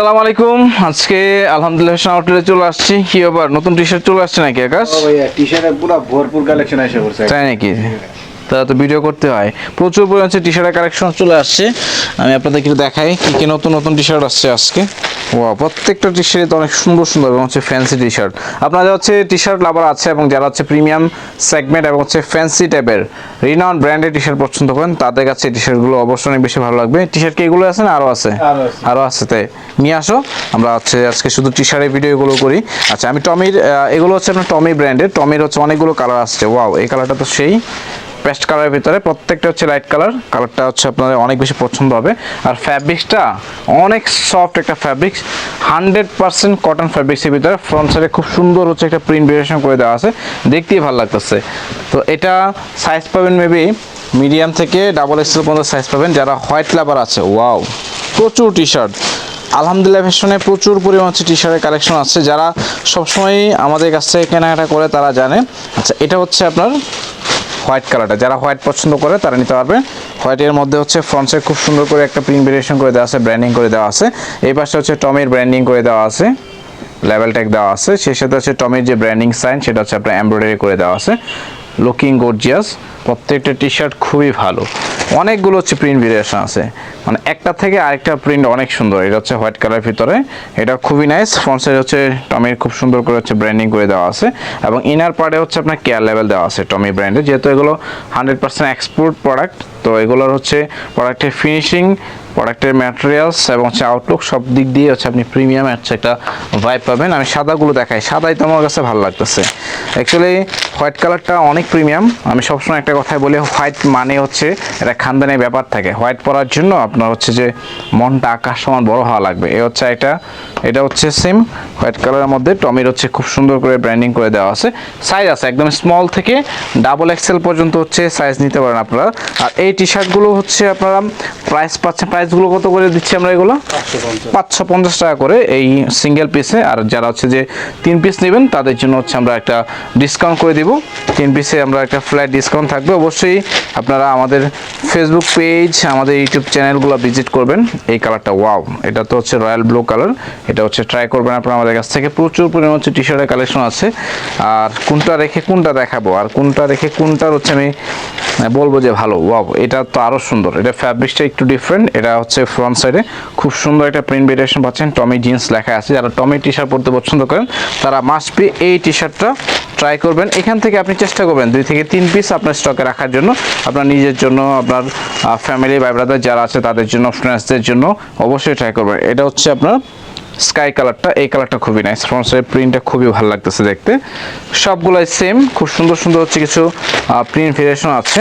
আসসালামু আলাইকুম। আজকে আলহামদুলিল্লাহ আউটলেটে চলে আসছি। কি আবার নতুন টি শার্ট চলে আসছে নাকি আকাশ? টি শার্টে পুরো ভরপুর কালেকশন এসে পড়ছে। তাই নাকি? তারা তো ভিডিও করতে হয়। প্রচুর পরিমাণে টি শার্টের কালেকশন চলে আসছে। আমি আপনাদেরকে দেখাই কি কি নতুন নতুন টি শার্ট আসছে আজকে। ও প্রত্যেকটা টি শার্ট অনেক সুন্দর সুন্দর এবং হচ্ছে ফ্যান্সি টি শার্ট আপনারা হচ্ছে টি শার্ট লাভার আছে এবং যারা হচ্ছে প্রিমিয়াম সেগমেন্ট এবং হচ্ছে ফ্যান্সি টাইপের রিনাউন্ড ব্র্যান্ডের টি শার্ট পছন্দ করেন তাদের কাছে টি শার্টগুলো অবশ্যই অনেক বেশি ভালো লাগবে। টি শার্ট কি এগুলো আছে না আরও আছে? আরও আছে। আরও আছে তাই। নিয়ে আসো। আমরা হচ্ছে আজকে শুধু টি শার্টের ভিডিওগুলো করি। আচ্ছা আমি টমির এগুলো হচ্ছে আপনার টমি ব্র্যান্ডের টমির হচ্ছে অনেকগুলো কালার আসছে। ওয়াও এই কালারটা তো সেই। পেস্ট কালারের ভিতরে প্রত্যেকটা হচ্ছে লাইট কালার। কালারটা হচ্ছে আপনাদের অনেক বেশি পছন্দ হবে। আর ফ্যাব্রিক্সটা অনেক সফট একটা ফ্যাব্রিক্স। হান্ড্রেড পার্সেন্ট কটন ফ্যাব্রিক্সের ভিতরে। ফ্রন্ট সাইডে খুব সুন্দর হচ্ছে একটা প্রিন্ট ভেরিয়েশন করে দেওয়া আছে। দেখতেই ভালো লাগতেছে। তো এটা সাইজ পাবেন মেবি মিডিয়াম থেকে ডাবল এক্সেল পর্যন্ত সাইজ পাবেন। যারা হোয়াইট লাভার আছে ওয়াও প্রচুর টি শার্ট আলহামদুলিল্লাহ ফ্যাশনে প্রচুর পরিমাণ হচ্ছে টি শার্টের কালেকশন আছে। যারা সবসময়ই আমাদের কাছ থেকে কেনাকাটা করে তারা জানে। আচ্ছা এটা হচ্ছে আপনার হোয়াইট কালারটা। যারা হোয়াইট পছন্দ করে, তারা নিতে পারবে। হোয়াইটের মধ্যে হচ্ছে ফ্রন্টসে খুব সুন্দর করে একটা প্রিন্ট ভেরিয়েশন করে দেওয়া আছে ব্র্যান্ডিং করে দেওয়া আছে। এই পাশে হচ্ছে টমের ব্র্যান্ডিং করে দেওয়া আছে। লেভেল ট্যাগ দেওয়া আছে। সেই সাথে হচ্ছে টমের যে ব্র্যান্ডিং সাইন সেটা হচ্ছে আপনার এমব্রয়ডারি করে দেওয়া আছে। লুকিং গর্জিয়াস প্রত্যেকটা টি শার্ট খুবই ভালো। অনেকগুলো হচ্ছে প্রিন্ট ভেরিয়েশন আছে। মানে একটা থেকে আরেকটা প্রিন্ট অনেক সুন্দর। এটা হচ্ছে হোয়াইট কালার ভিতরে। এটা খুবই নাইস ফ্রন্ট সাইড হচ্ছে টমির খুব সুন্দর করে হচ্ছে ব্র্যান্ডিং করে দেওয়া আছে। এবং ইনার পার্টে হচ্ছে আপনার কেয়ার লেভেল দেওয়া আছে টমি ব্র্যান্ডে যেহেতু এগুলো হান্ড্রেড পার্সেন্ট এক্সপোর্ট প্রোডাক্ট তো এগুলোর হচ্ছে প্রোডাক্টের ফিনিশিং প্রোডাক্টের ম্যাটেরিয়ালস এবং হচ্ছে আউটলুক সব দিক দিয়ে হচ্ছে আপনি প্রিমিয়াম হচ্ছে একটা ভাইব পাবেন। আমি সাদাগুলো দেখাই। সাদাই তো আমার কাছে ভালো লাগতেছে। অ্যাকচুয়ালি হোয়াইট কালারটা অনেক প্রিমিয়াম আমি সবসময় একটা কথাই বলে হোয়াইট মানে হচ্ছে এটা খানদানের ব্যাপার থাকে। হোয়াইট পরার জন্য আপনার হচ্ছে যে মনটা আকাশ সমান বড় হওয়া লাগবে। এ হচ্ছে এটা এটা হচ্ছে সেম। হোয়াইট কালারের মধ্যে টমির হচ্ছে খুব সুন্দর করে ব্র্যান্ডিং করে দেওয়া আছে। সাইজ আছে একদম স্মল থেকে ডাবল এক্সেল পর্যন্ত হচ্ছে সাইজ নিতে পারেন আপনারা। আর এই টি শার্টগুলো হচ্ছে আপনারা প্রাইস পাচ্ছে প্রাইসগুলো কত করে দিচ্ছি আমরা এগুলো? পাঁচশো পঞ্চাশ। টাকা করে এই সিঙ্গেল পিসে আর যারা হচ্ছে যে তিন পিস নেবেন তাদের জন্য হচ্ছে আমরা একটা ডিসকাউন্ট করে দিব। তিন পিসে আমরা একটা ফ্ল্যাট ডিসকাউন্ট থাকবে। অবশ্যই আপনারা আমাদের ফেসবুক পেজ আমাদের ইউটিউব চ্যানেলগুলো ভিজিট করবেন। এই কালারটা ওয়াও এটা তো হচ্ছে রয়্যাল ব্লু কালার এটা হচ্ছে ট্রাই করবেন আপনারা আমাদের কাছ থেকে। প্রচুর পরিমাণ হচ্ছে টি শার্টের কালেকশন আছে। আর কোনটা রেখে কোনটা দেখাবো? আর কোনটা রেখে কোনটার হচ্ছে আমি বলব যে ভালো ওয়াও এটা তো আরও সুন্দর। এটা ফ্যাব্রিক্সটা একটু ডিফারেন্ট এটা হচ্ছে ফ্রন্ট সাইডে খুব সুন্দর একটা প্রিন্ট ভেরিয়েশন পাচ্ছেন? টমি জিন্স লেখা আছে। যারা টমি টি শার্ট পরতে পছন্দ করেন, তারা মাস্ট বি এই টি শার্টটা ট্রাই করবেন। এখান থেকে আপনি চেষ্টা করবেন দুই থেকে তিন পিস আপনার স্টকে রাখার জন্য। আপনার নিজের জন্য, আপনার ফ্যামিলি ভাই ব্রাদার যারা আছে, তাদের জন্য ফ্রেন্ডসদের জন্য অবশ্যই ট্রাই করবেন। এটা হচ্ছে আপনার স্কাই কালারটা এই কালারটা খুবই নাইস সাইড প্রিন্টটা খুবই ভালো লাগতেছে দেখতে। সবগুলাই সেম খুব সুন্দর সুন্দর হচ্ছে কিছু প্রিন্ট ভেরিয়েশন আছে।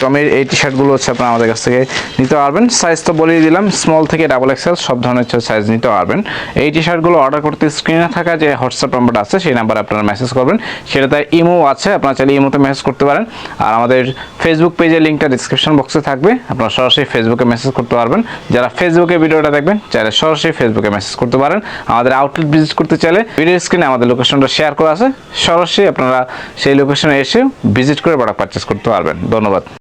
টমের এই টি শার্টগুলো হচ্ছে আপনারা আমাদের কাছ থেকে নিতে পারবেন। সাইজ তো বলেই দিলাম স্মল থেকে ডাবল এক্সেল সব ধরনের সাইজ নিতে পারবেন। এই টি শার্টগুলো অর্ডার করতে স্ক্রিনে থাকা যে হোয়াটসঅ্যাপ নাম্বারটা আছে, সেই নাম্বারে আপনারা মেসেজ করবেন। সেটাতে ইমো আছে, আপনারা চাইলে ইমোতে মেসেজ করতে পারেন। আর আমাদের ফেসবুক পেজের লিঙ্কটা ডিসক্রিপশন বক্সে থাকবে, আপনারা সরাসরি ফেসবুকে মেসেজ করতে পারবেন। যারা ফেসবুকে ভিডিওটা দেখবেন, চাইলে সরাসরি ফেসবুকে মেসেজ করতে পারেন। আমাদের আউটলেট ভিজিট করতে চাইলে ভিডিও স্ক্রিনে আমাদের লোকেশনটা শেয়ার করা আছে। সরাসরি আপনারা সেই লোকেশনে এসে ভিজিট করে প্রোডাক্ট পারচেস করতে পারবেন। ধন্যবাদ।